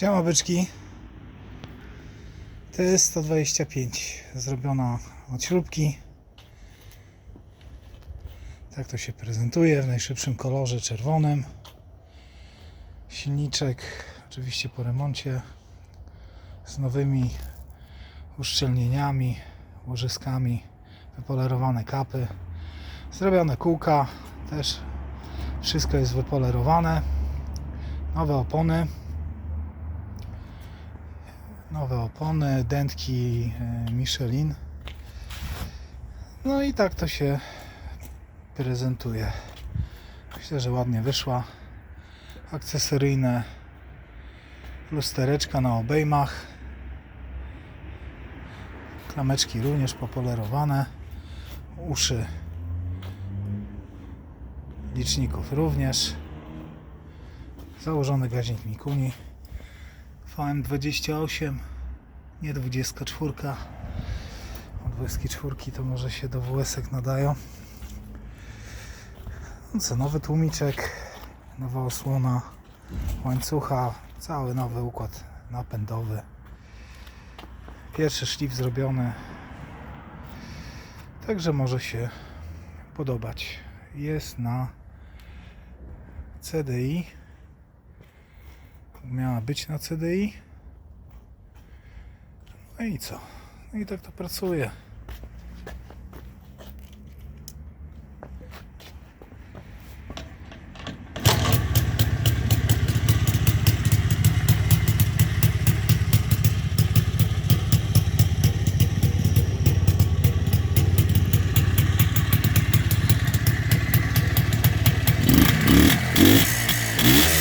Siema byczki. To jest 125 zrobiona od śrubki. Tak to się prezentuje w najszybszym kolorze czerwonym. Silniczek oczywiście po remoncie z nowymi uszczelnieniami, łożyskami, wypolerowane kapy, zrobione kółka, też wszystko jest wypolerowane. Nowe opony nowe opony, dętki e, Michelin. No i tak to się prezentuje. Myślę, że ładnie wyszła. Akcesoryjne lustereczka na obejmach. Klameczki również popolerowane. Uszy liczników również. Założony gaźnik Mikuni. VM28, nie 24. Od 24 to może się do WS-ek nadają. No co, nowy tłumiczek, nowa osłona łańcucha, cały nowy układ napędowy. Pierwszy szlif zrobiony. Także może się podobać. Jest na CDI miała być na CDI. No i co? No i tak to pracuje. Yeah.